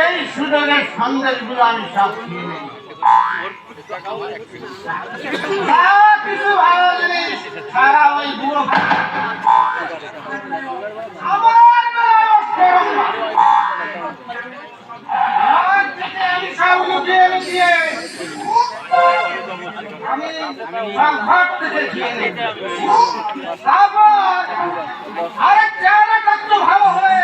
এই সুযোগের সন্দেশগুলো আমি সব খেয়ে নেই। কিছু ভালো জিনিস সারা ওই বুড়ো আমার আমি ঘর থেকে নেই তারপর আরেক চেহারাটা একটু ভালো হয়ে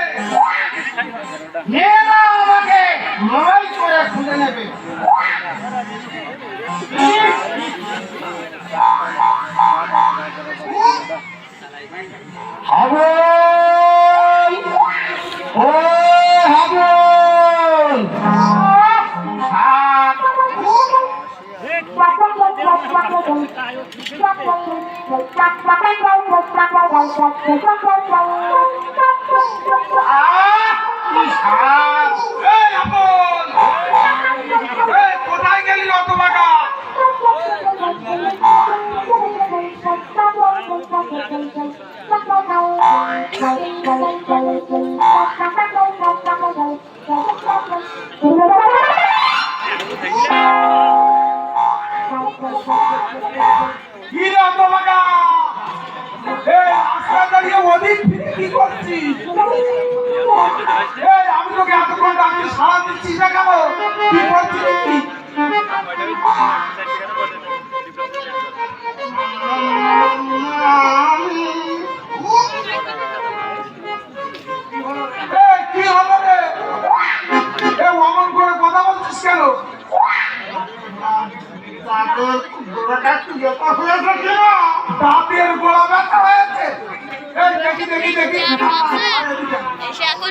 আট কি সাত এই হাবল এই কেন দাঁতের গোড়া ব্যথা হয়েছে। দেখি দেখি দেখি। এসে এখন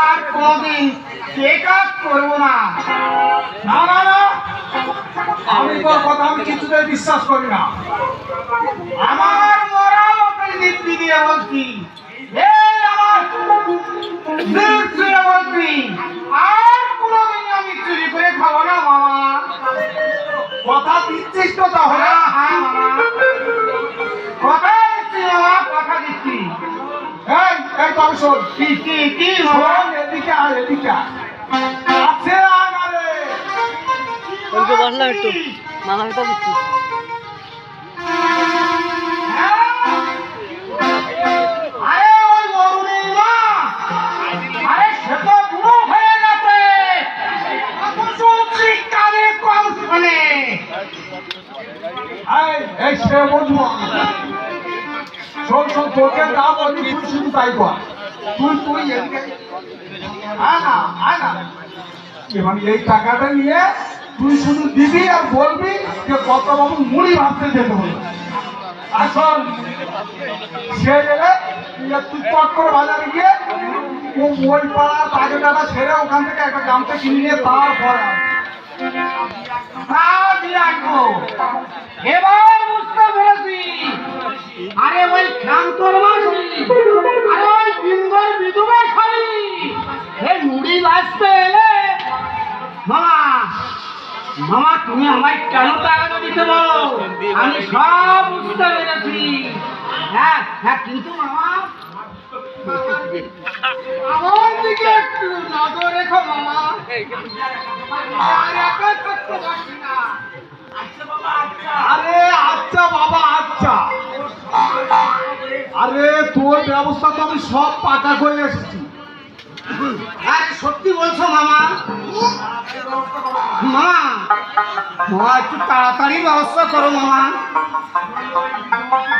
আর কোনোদিন check up করব না। আমি তোর কথা, আমি কিছুতেই বিশ্বাস করি না। আমার মরাল ওপরে দিব্যি দিয়ে বলছি। আমার না কথা দিচ্ছিস তো তাহলে হ্যাঁ কথা দিচ্ছি কথা দিচ্ছি এই তো শোন। কি কি কি শোন এদিকে এদিকে আয়। কাছে আয় না রে ওইদিকে বসলাম একটু। মাথা ব্যথা দিচ্ছি তুই তাই, তুই তুই এদিকে আয় না আয় না এবার এই টাকাটা নিয়ে তুই শুধু দিবি আর বলবি যে কত বাবু মুড়ি ভাবতে যেতে হবে। আসল সে গেলে তুই করে বাজারে গিয়ে ওই বাজারটা সেরে ওখান থেকে একটা গামছা কিনে নিয়ে তারপরে এবার বুঝতে পেরেছি। আরে ওই ক্ষান্তর মাসি আরে বিধবা এই মুড়ি বাঁচতে এলে, মামা মামা, তুমি আমায় কেন টাকাটা দিতে বলো? সব বুঝতে পেরেছি। হ্যাঁ হ্যাঁ কিন্তু মামা আমার দিকে একটু নজর রেখো মামা। আর একা থাকতে পারছি না। আরে আচ্ছা বাবা আচ্ছা। আর ব্যবস্থা তো আমি সব পাকা করে এসেছি। আরে সত্যি বলছো মামা। মামা মামা একটু তাড়াতাড়ি ব্যবস্থা করো মামা।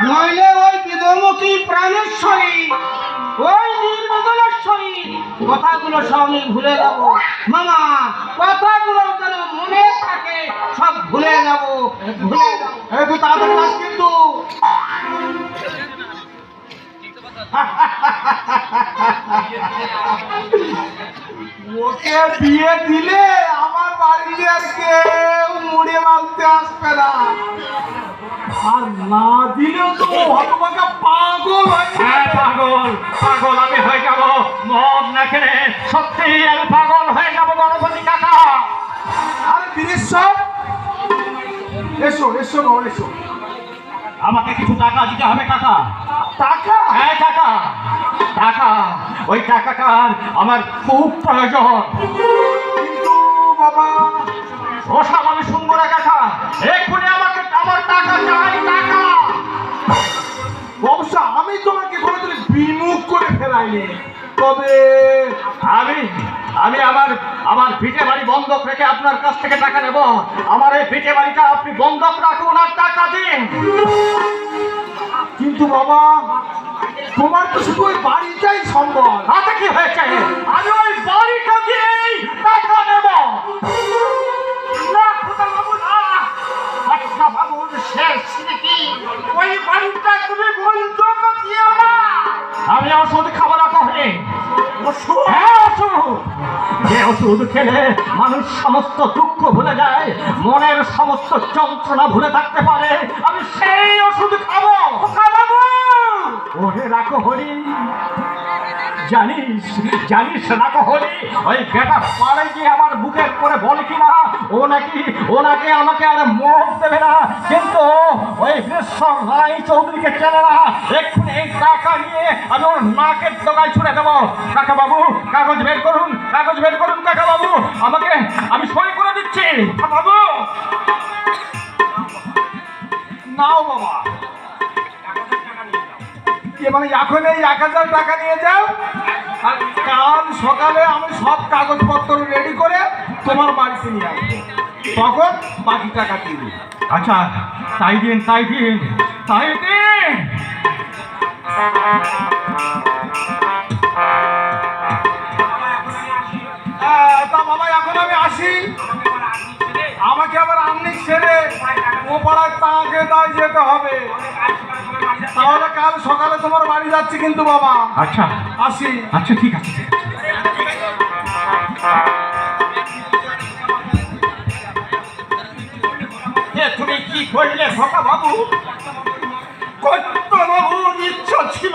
নইলে ওই বিদমুখী প্রাণেশ্বরী ওই নির্মলেশ্বরী কথাগুলো সব আমি ভুলে যাব। মামা, কথাগুলো যেন মনে থাকে, সব ভুলে যাব। ভুলে যাব। কিন্তু। ওকে বিয়ে দিলে আমার বাড়িতে আর কেউ মুড়ে মারতে আসবে না। আর না দিলেও তো হতভাগা পাগল হ্যাঁ পাগল পাগল আমি হয়ে যাব। মদ না খেলে সত্যি আমি পাগল হয়ে যাব গণপতি কাকা। আরে বীরেশ্বর এসো এসো গো এসো। আমাকে কিছু টাকা দিতে হবে কাকা? টাকা? হ্যাঁ টাকা। টাকা ওই টাকাটার আমার খুব প্রয়োজন। কিন্তু বাবা ওসব আমি তবে আমি আমি আমার আমার ভিটে বাড়ি বন্ধক রেখে আপনার কাছ থেকে টাকা নেব। আমার এই ভিটে বাড়িটা আপনি বন্ধক রাখুন আর টাকা দিন। কিন্তু বাবা, তোমার তো শুধু ওই বাড়িটাই সম্ভব তাতে কি হয়েছে? আমি ওই বাড়িটা দিয়েই টাকা নেব। আচ্ছা শেষ ওই বাড়িটা তুমি বন্ধক ওষুধ খেলে মানুষ সমস্ত দুঃখ ভুলে যায় মনের সমস্ত যন্ত্রণা ভুলে থাকতে পারে আমি সেই ওষুধ খাব। ওরে রাখো হরি। জানিস জানিস রাখো হরি ওই বেটা পারে গিয়ে আমার বুকের করে বলে কিনা? ও নাকি ও নাকি আমাকে আর মত দেবে না? কিন্তু ওই বৃষ্ণ রায় চৌধুরীকে চেনে না। এক্ষুনি এই টাকা নিয়ে আমি ওর নাকের ডগায় ছুড়ে দেবো। কাকা বাবু, কাগজ বের করুন, কাগজ বের করুন, কাকা বাবু। আমাকে আমি সই করে দিচ্ছি। বাবু! নাও বাবা। মানে এখন এই এক হাজার টাকা নিয়ে যাও। আর কাল সকালে আমি সব কাগজপত্র রেডি করে তোমার বাড়িতে নিয়ে আসব। তখন বাকি টাকা দিয়ে দেবো। আচ্ছা তাই দিন তাই দিন তাই দিন। তা বাবা এখন আমি আসি। আমাকে আবার আমনি ছেড়ে। ও পাড়ায় তাকে দায় যেতে হবে। তাহলে কাল সকালে তোমার বাড়ি যাচ্ছি কিন্তু বাবা। আচ্ছা। আসি। আচ্ছা ঠিক আছে ঠিক আছে। তুমি কি করলে খোকা বাবু? কত বাবুর ইচ্ছা ছিল।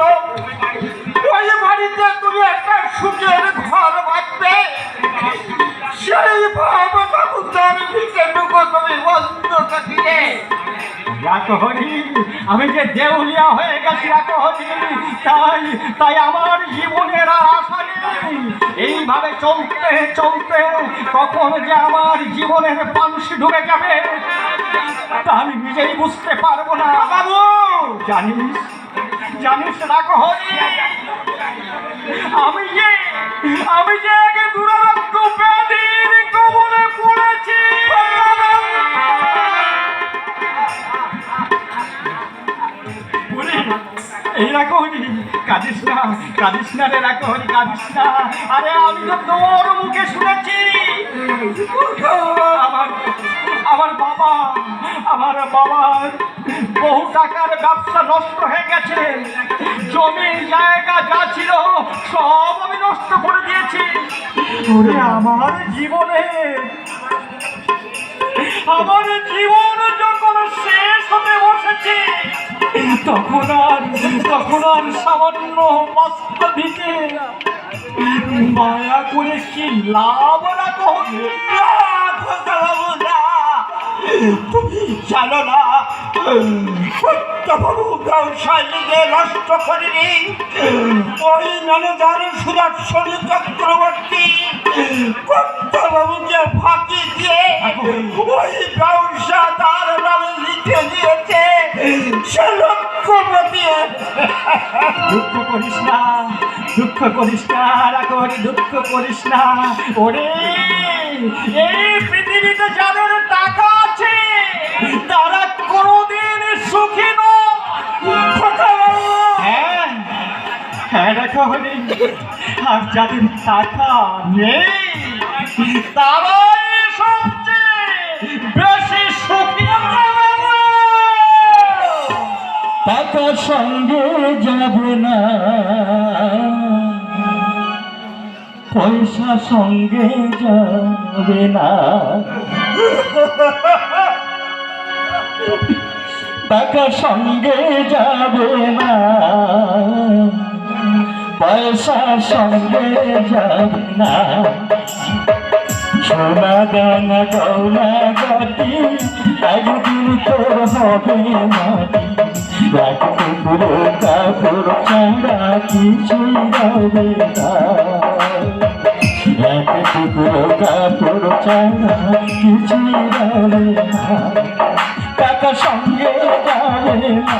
ওই বাড়িতে তুমি একটা সুখের ঘর বাঁধবে সেই ভাবে বাবু তার তুমি বন্ধ থাকিলে আমি যে দেউলিয়া হয়ে গেছি তাই তাই আমার জীবনের আশা নেই। এইভাবে চলতে চলতে কখন যে আমার জীবনের পাংশি ডুবে যাবে তা আমি নিজেই বুঝতে পারব না। বাবু! জানিস জানিস রাকহরি আমি যে আমি যে দুরারোগ্য কবলে পড়েছি এই রাখনি কাঁদিস না কাঁদিস না রে রাখনি কাঁদিস না আরে, আমি শুনেছি। আমার বাবা, আমার বাবার বহু টাকার নষ্ট হয়ে গেছে। জমি, জায়গা যা ছিল, সব আমি নষ্ট করে দিয়েছি। আমার জীবনে আমার জীবন যখন শেষ হতে বসেছে, তখন আর তখন আর সামান্য বস্ত্র দিকে মায়া করে কি লাভ না তুমি জানো না সত্যবাবু ব্যবসায় নিজে নষ্ট করিনি ওই ননদার সুদর্শনী চক্রবর্তী কর্তাবাবুকে ফাঁকি দিয়ে ওই ব্যবসা তার নামে লিখে দিয়েছে সে লক্ষ চক্ষুপতি দুঃখ করিস না, দুঃখ করিস না রাখরি দুঃখ করিস না, ওরে, এই পৃথিবীতে যাদের টাকা রাখরি আর যাদের টাকা নেই, তারাই সবচেয়ে বেশি সুখী টাকা সঙ্গে যাব না। পয়সা সঙ্গে যাবে না। টাকা সঙ্গে যাবে না। পয়সা সঙ্গে যাবে না সোনা দানা গৌনা গাটি একদিন তোর হবে মাটি রাখতে পুরো কাপড় ছাড়া কিছুই না। রাখতে পুরো কাপড় ছাড়া কিছুই রবে না। টাকা সঙ্গে যাবে না।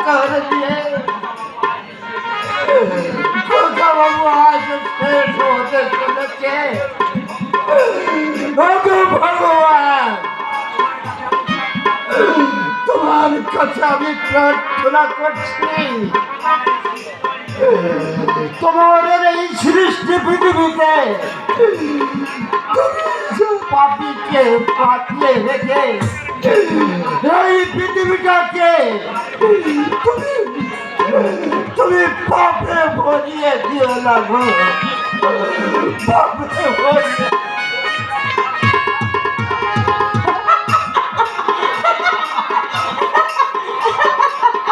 कर दिए। কাছে আমি প্রার্থনা করছি। তোমার এই সৃষ্টি পৃথিবীতে পাপিকে পাঠিয়ে রেখে এই পৃথিবীটাকে তুমি তুমি পাপে ভরিয়ে দিও না গো। পাপে ভরিয়ে